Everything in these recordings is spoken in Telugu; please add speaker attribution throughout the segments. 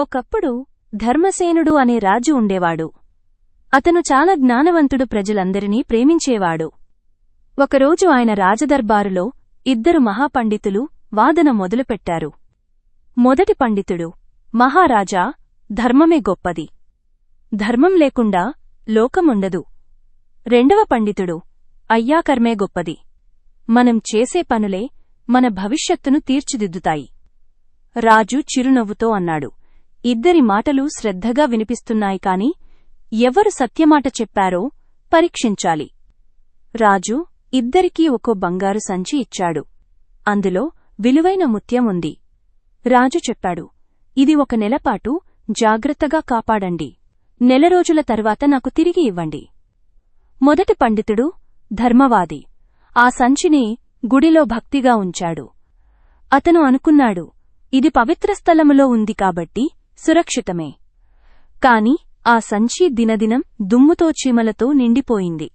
Speaker 1: ఒకప్పుడు ధర్మసేనుడు అనే రాజు ఉండేవాడు. అతను చాలా జ్ఞానవంతుడు ప్రజలందరినీ ప్రేమించేవాడు. ఒకరోజు ఆయన రాజదర్బారులో ఇద్దరు మహాపండితులు వాదన మొదలుపెట్టారు. మొదటి పండితుడు మహారాజా ధర్మమే గొప్పది. ధర్మం లేకుండా లోకముండదు. రెండవ పండితుడు అయ్యా కర్మే గొప్పది. మనం చేసే పనులే మన భవిష్యత్తును తీర్చిదిద్దుతాయి. రాజు చిరునవ్వుతో అన్నాడు. ఇద్దరి మాటలు శ్రద్ధగా వినిపిస్తున్నాయి కాని ఎవరు సత్యమాట చెప్పారో పరీక్షించాలి. రాజు ఇద్దరికీ ఒక్కో బంగారు సంచి ఇచ్చాడు. అందులో విలువైన ముత్యం ఉంది. రాజు చెప్పాడు ఇది ఒక నెలపాటు జాగ్రత్తగా కాపాడండి. నెల రోజుల తర్వాత నాకు తిరిగి ఇవ్వండి. మొదటి పండితుడు ధర్మవాది. ఆ సంచిని గుడిలో భక్తిగా ఉంచాడు. అతను అనుకున్నాడు ఇది పవిత్ర స్థలములో ఉంది కాబట్టి సురక్షితమే. కాని ఆ సంచి దినదినం దుమ్ముతో చీమలతో నిండిపోయింది.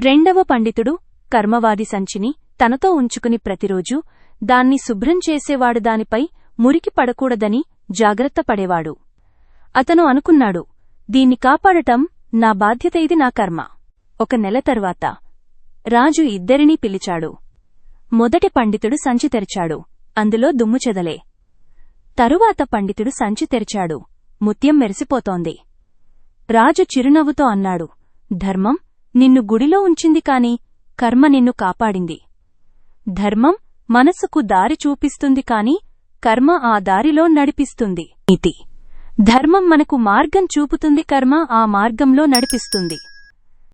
Speaker 1: రెండవ పండితుడు కర్మవాది సంచిని తనతో ఉంచుకుని ప్రతిరోజూ దాన్ని శుభ్రం చేసేవాడు దానిపై మురికి పడకూడదని జాగ్రత్త పడేవాడు. అతను అనుకున్నాడు దీన్ని కాపాడటం నా బాధ్యత ఇది నా కర్మ. ఒక నెల తర్వాత రాజు ఇద్దరినీ పిలిచాడు. మొదటి పండితుడు సంచి తెరిచాడు. అందులో దుమ్ము చెదలే. తరువాత పండితుడు సంచి తెరిచాడు. ముత్యం మెరిసిపోతోంది. రాజు చిరునవ్వుతో అన్నాడు ధర్మం నిన్ను గుడిలో ఉంచింది కాని కర్మ నిన్ను కాపాడింది. ధర్మం మనసుకు దారి చూపిస్తుంది కాని కర్మ ఆ దారిలో నడిపిస్తుంది. నీతి. ధర్మం మనకు మార్గం చూపుతుంది కర్మ ఆ మార్గంలో నడిపిస్తుంది.